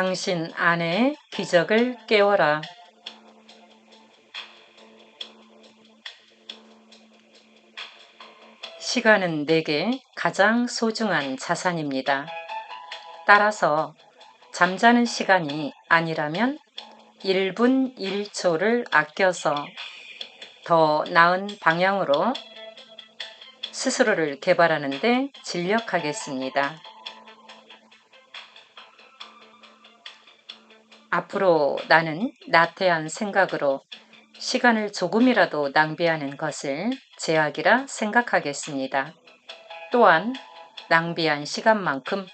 당신 안에 기적을 깨워라. 시간은 내게 가장 소중한 자산입니다. 따라서 잠자는 시간이 아니라면 1분 1초를 아껴서 더 나은 방향으로 스스로를 개발하는 데 진력하겠습니다. 앞으로 나는 나태한 생각으로 시간을 조금이라도 낭비하는 것을 제약이라 생각하겠습니다. 또한 낭비한 시간만큼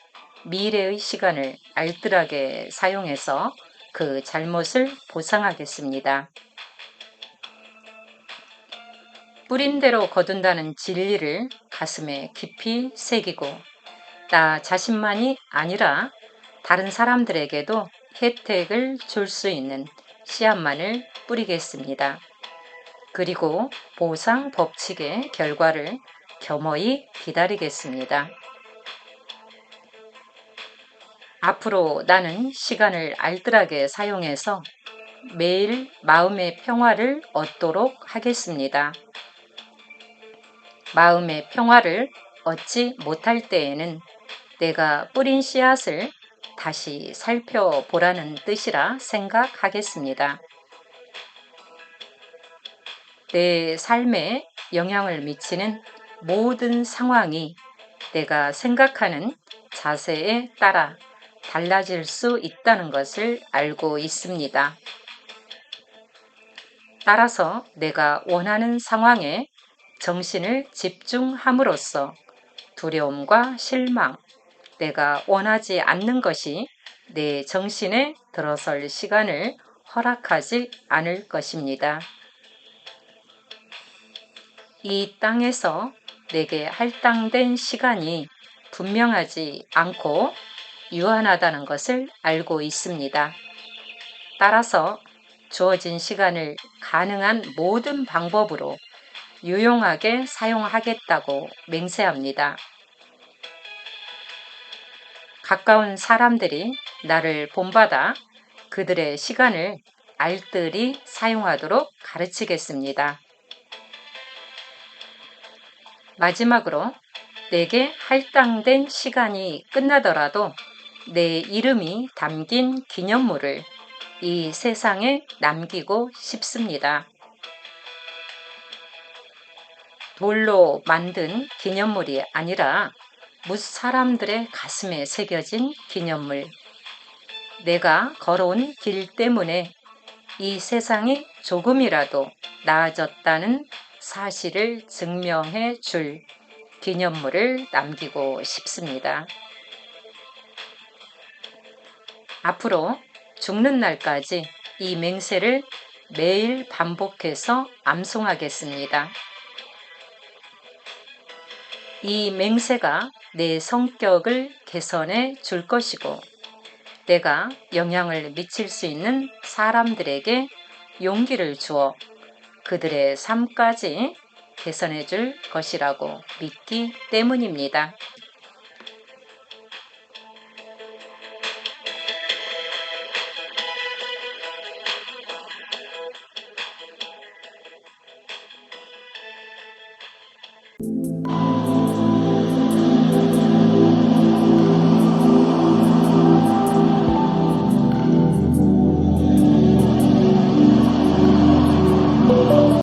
미래의 시간을 알뜰하게 사용해서 그 잘못을 보상하겠습니다. 뿌린 대로 거둔다는 진리를 가슴에 깊이 새기고 나 자신만이 아니라 다른 사람들에게도 혜택을 줄 수 있는 씨앗만을 뿌리겠습니다. 그리고 보상 법칙의 결과를 겸허히 기다리겠습니다. 앞으로 나는 시간을 알뜰하게 사용해서 매일 마음의 평화를 얻도록 하겠습니다. 마음의 평화를 얻지 못할 때에는 내가 뿌린 씨앗을 다시 살펴보라는 뜻이라 생각하겠습니다. 내 삶에 영향을 미치는 모든 상황이 내가 생각하는 자세에 따라 달라질 수 있다는 것을 알고 있습니다. 따라서 내가 원하는 상황에 정신을 집중함으로써 두려움과 실망, 내가 원하지 않는 것이 내 정신에 들어설 시간을 허락하지 않을 것입니다. 이 땅에서 내게 할당된 시간이 분명하지 않고 유한하다는 것을 알고 있습니다. 따라서 주어진 시간을 가능한 모든 방법으로 유용하게 사용하겠다고 맹세합니다. 가까운 사람들이 나를 본받아 그들의 시간을 알뜰히 사용하도록 가르치겠습니다. 마지막으로 내게 할당된 시간이 끝나더라도 내 이름이 담긴 기념물을 이 세상에 남기고 싶습니다. 돌로 만든 기념물이 아니라 무 사람들의 가슴에 새겨진 기념물. 내가 걸어온 길 때문에 이 세상이 조금이라도 나아졌다는 사실을 증명해 줄 기념물을 남기고 싶습니다. 앞으로 죽는 날까지 이 맹세를 매일 반복해서 암송하겠습니다. 이 맹세가 내 성격을 개선해 줄 것이고 내가 영향을 미칠 수 있는 사람들에게 용기를 주어 그들의 삶까지 개선해 줄 것이라고 믿기 때문입니다. you